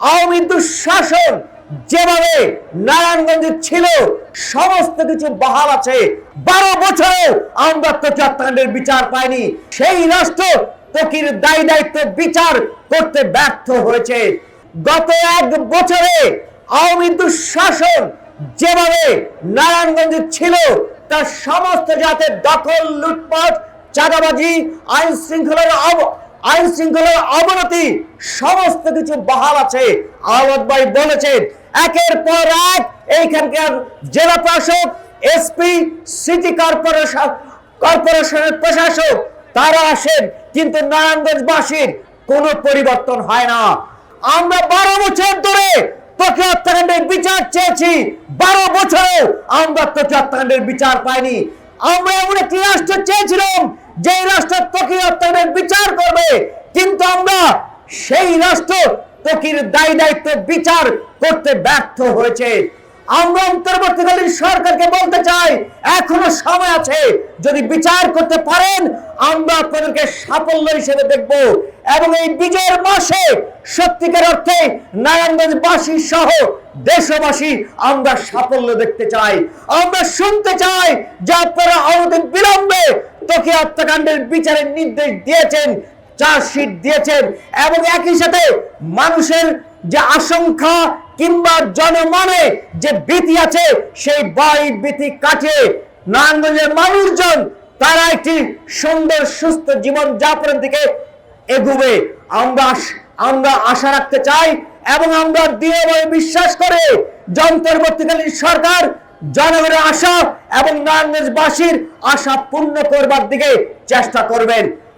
আওয়ামী দুঃশাসন যেভাবে নারায়ণগঞ্জে ছিল, সমস্ত কিছু বহাল আছে। বারো বছরে আমরা তো হত্যাকাণ্ডের বিচার পাইনি। সেই রাষ্ট্র তকির দায়ী দায়িত্ব বিচার করতে ব্যর্থ হয়েছে। গত এক বছরে আওয়ামী দুঃশাসন যেভাবে নারায়ণগঞ্জে ছিল, তার সমস্ত জাতের দখল, লুটপাট, চাঁদাবাজি আইন শৃঙ্খলার আইন শৃঙ্খলার অবনতি, সমস্ত কিছু বহাল আছে। আহমদ ভাই বলেছেন, একের পর এক এইখানকার জেলা প্রশাসক, এসপি, সিটি কর্পোরেশন, কর্পোরেশনের প্রশাসক, তারা আসেন, কিন্তু নারায়ণগঞ্জবাসীর কোনো পরিবর্তন হয় না। আমরা বারো বছর ধরে তোকে বিচার চেয়েছি, বারো বছরে আমরা তোকে হত্যাকাণ্ডের বিচার পাইনি। আমরা এমন একটি রাষ্ট্র চেয়েছিলাম যে রাষ্ট্র তোকে বিচার করবে। কিন্তু আমরা সেই রাষ্ট্র তকির দায় দায়িত্ব বিচার করতে ব্যর্থ হয়েছে। আমরা অন্তর্বর্তীকালীন সরকারকে বলতে চাই, এখনও সময় আছে। যদি বিচার করতে পারেন, আমরা আপনাদেরকে সাফল্য হিসেবে দেখব। এবং এই বিজয়ের মাসে সত্যিকার অর্থে নারায়ণগঞ্জবাসী সহ দেশবাসী আমরা সাফল্য দেখতে চাই। আমরা শুনতে চাই যে আপনারা অনতিম বিলম্বে তোকে হত্যাকাণ্ডের বিচারের নির্দেশ দিয়েছেন, চার্জশিট দিয়েছেন এবং একই সাথে মানুষের যে আশঙ্কা কিংবা জনমনে যে ভীতি আছে, সেই ভয় ভীতি কাটিয়ে নারায়ণগঞ্জের মানুষজন, তারা একটি সুন্দর, সুস্থ জীবন যাপনের দিকে এগুবে। আমরা আমরা আশা রাখতে চাই এবং আমরা দৃঢ়ভাবে বিশ্বাস করে যন্ত্রবর্তীকালীন সরকার, জনগণের আশা এবং নারায়ণগঞ্জবাসীর আশা পূর্ণ করবার দিকে চেষ্টা করবেন।